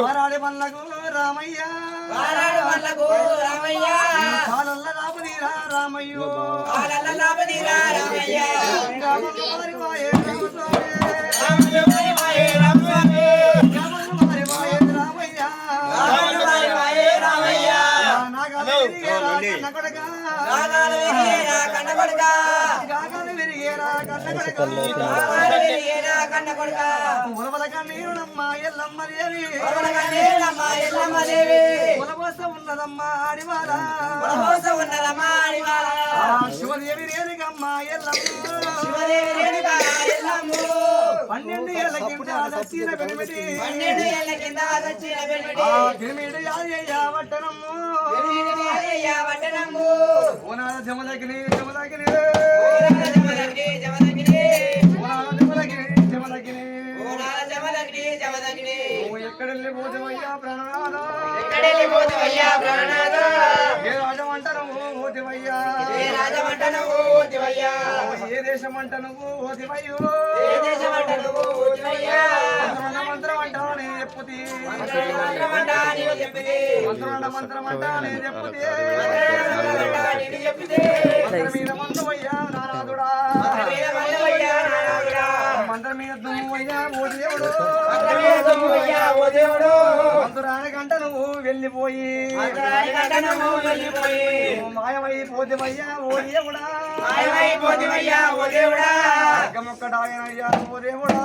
వారాడి పనులకు రామయ్య. వారాడు వాళ్ళకు రామయ్య. కాలల్ల రాపదీరా రామయ్యో. వాళ్ళ లాభనీరా రామయ్య. గ్రామంలో వారి వాయే రామస్వామి. రాములు వారి వాయే రామస్వామి వాయే రామయ్య. వాయే రామయ్య నాగాలు. నాగాలు నాగాలు ఉలవోస ఉన్నదమ్మ ఆడివార ఉన్నదమ్మ ఆడివార శివదేవి రేణుగమ్మ ఎల్లమ్మ శివదేవి రేణుక ఎల్లమ్ము పన్నెండు ఏళ్ళ కింద దక్షిణ పెనిమిటి పన్నెండు ఏళ్ళ కింద వచ్చిన పెళ్ళి ఆ గిరిమిడి యాదయ్య వట్టనమ్ము వడ్డనమ్ము ఓనాల జమలగిరి జమలగిరి. జమదగ్ని జమదగ్ని ఓనాల జమలగిరి. జమలగిరి. ఓనాల జమదగ్ని జమదగ్ని ఓ ఎక్కడెళ్ళి పోతవయ్యా ప్రాణనాథ. ఎక్కడెళ్ళి పోతివయ్యా ప్రాణనాథ. ఏ రాజమంట నువ్వు ఓతివయ్యా ఏ రాజమంట నువ్వు ఓతివయ్యా ఏ దేశం అంట నువ్వు ఓతివయ్యో ఏ దేశమంట నువ్వు ఓతివయ్యా మంత్రమంట మంత్రం అంటా నే చెప్పుతి. మంత్రం అంటా నే చెప్పుతి. చెప్పిది మంత్రం మీద మందువయ్యా నారాదుడా. మీద మల్లవయ్యా నారాయణుడా మంత్రం మీద దుమ్మువయ్యా ఓ దేవుడు. మంత్రానికంట నువ్వు వెళ్ళిపోయి. మాయమైపోతివయ్యా ఓ దేవుడా. మాయమైపోతివయ్యా ఓ దేవుడా. లగ్గమొక్కడాయనయ్యా ఓ దేవుడా.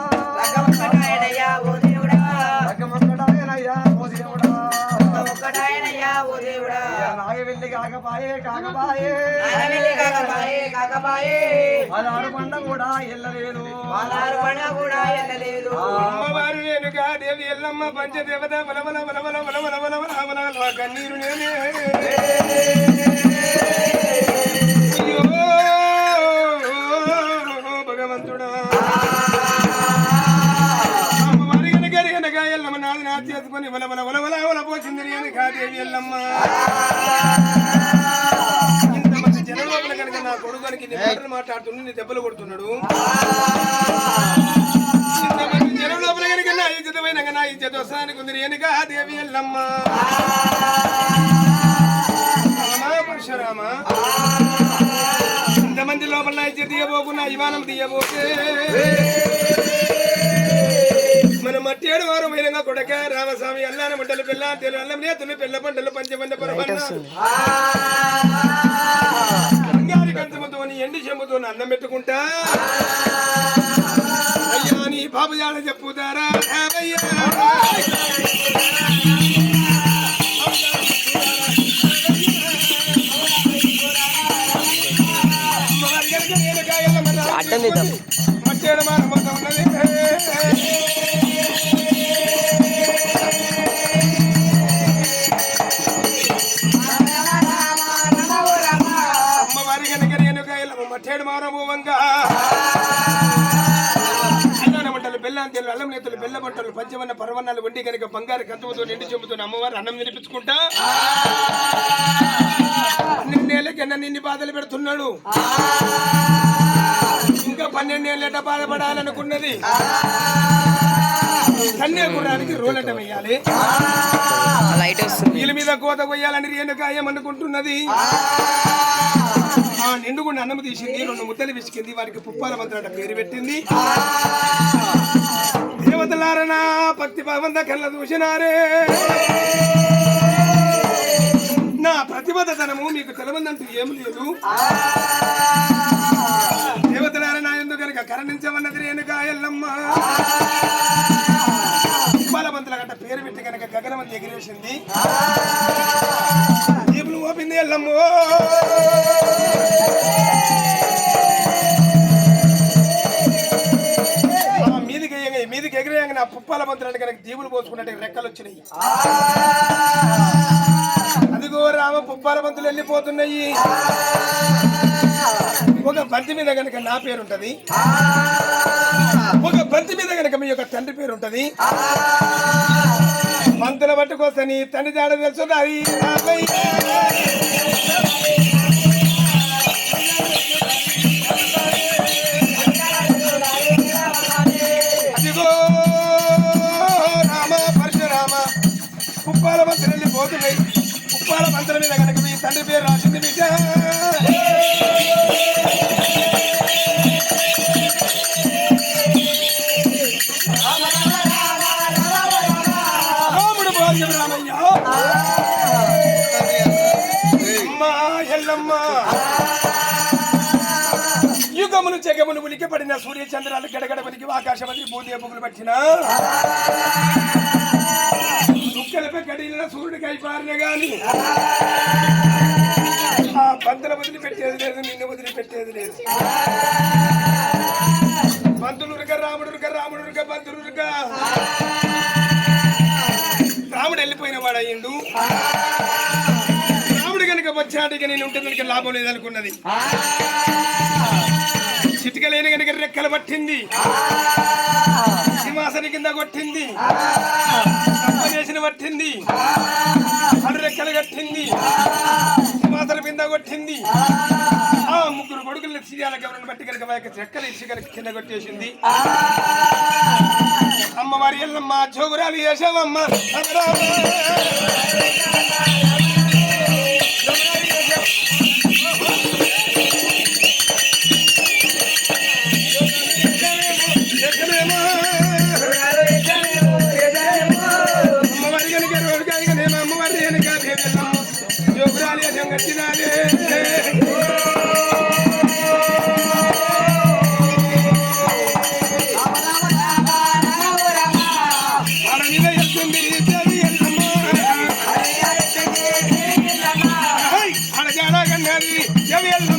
కాకపాయే. కాకపాయే నాగవెల్లి కాకపాయే కాకపాయే. పదహారు పండ కూడా వెళ్ళలేదు పదహారు పండ కూడా వెళ్ళలేదు అమ్మవారు నేనుగా దేవి ఎల్లమ్మ పంచదేవత బలబల బలబల బలబల బలబల బలబల కన్నీరు నేనే. అయ్యో భగవంతుడా. అమ్మవారి గనక గనక ఎల్లమ్మ నాది నా చేసుకొని బలబల బలబల బల పోసింది నేనుగా దేవి ఎల్లమ్మ. నీ మాటలు మాట్లాడుతున్నాడు నీ దెబ్బలు కొడుతున్నాడు. జనం లోపల కనుక నా ఇజ్జత పోయినాక నా ఇజ్జత వస్తానికి ఉంది. వెనుక దేవి ఎల్లమ్మ. పరశురామ. ఇంతమంది లోపల నా ఇజ్జత తీయబోకు నా ఇవానం తీయబోతే మన మట్టేడు వారు మైనంగా కొడక రామస్వామి అల్లాన మంటలు పిల్ల తెలు అల్లం నేతలు పిల్ల పంటలు పంచమంద పరమన్న ఎండి చెంబుతో అన్నం పెట్టుకుంటా? అయ్యా నీ పాపజాడ చెప్పుతారా? గనక నేను కాయలమ్మ రామ మట్టేడు మానమ్మ ఉన్నది? అన్నాన మంటలు బెల్లం తెలు అల్లం నేతలు బెల్ల మంటలు పంచవన్న పరవన్నాలు వండి కనుక బంగారు కంచుతో నిండి చెంపుతో అమ్మవారు అన్నం తినిపించుకుంటా? నిన్నేళ్ళకన్నా నిన్ని బాధలు పెడుతున్నాడు. ఇంకా పన్నెండేళ్ళట బాధపడాలనుకున్నది? కన్యాకురానికి రోలట వేయాలి. వీళ్ళ మీద కోత కొయ్యాలని రేణుకాయమనుకుంటున్నది ఆ నిండుగుండి అన్నం తీసింది రెండు ముద్దలు విసికింది వారికి పుప్పాల మంత్రాట పేరు పెట్టింది. దేవతలారనా భక్తి భగవంత కళ్ళ చూసినారే నా ప్రతిబద్ధతనము మీకు తెలవందంటూ ఏం లేదు. దేవతలారనా ఎందుకు కనుక కరణించమన్నది రేణుకా ఎల్లమ్మ. పుప్పాల గంట పేరు పెట్టి కనుక గగనమంది ఎగిరేసింది. జీపులు ఓపింది ఎల్లమ్మో. ఎగిరేయంగా నా కనుక జీవులు పోసుకున్నట్టు రెక్కలు వచ్చినాయి. అదిగో రామ పుప్పాల వెళ్ళిపోతున్నాయి. ఒక బంతి మీద కనుక నా పేరు ఉంటది ఒక బంతి మీద కనుక మీ యొక్క తండ్రి పేరు ఉంటది బంతుల పట్టుకొస్తా తండ్రి జాడ తెలుసు యుగమును యుగములు జగములు ఉలికి పడిన సూర్య చంద్రాలు గడగడ పలికి ఆకాశమని భూదేపుకులు పట్టిన. దుఃఖలపై గడిలిన సూర్యుడికి అయిపారిన గాని ఆ బంతుల వదిలి పెట్టేది లేదు నిన్ను వదిలి పెట్టేది లేదు. బంతులురుగా రాముడురుగా రాముడురుగా బంతులురుగా రాముడు వెళ్ళిపోయిన వాడు అయ్యిండు వచ్చాటికి నేను ఉంటే కనుక లాభం లేదనుకున్నది. చిటిక లేని కనుక రెక్కలు పట్టింది. సింహాసని కింద కొట్టింది. చేసిన పట్టింది. అడు రెక్కలు కట్టింది. సింహాసన కింద కొట్టింది. ఆ. ముగ్గురు కొడుకులు సీరియాల గవర్నమెంట్ బట్టి కనుక వారి యొక్క రెక్కలు ఇచ్చి కనుక కింద కొట్టేసింది. అమ్మవారి ఎల్లమ్మ జోగురాలు చేసావమ్మ. కట్టినాలే కట్టినాలే Yeah, yeah, yeah.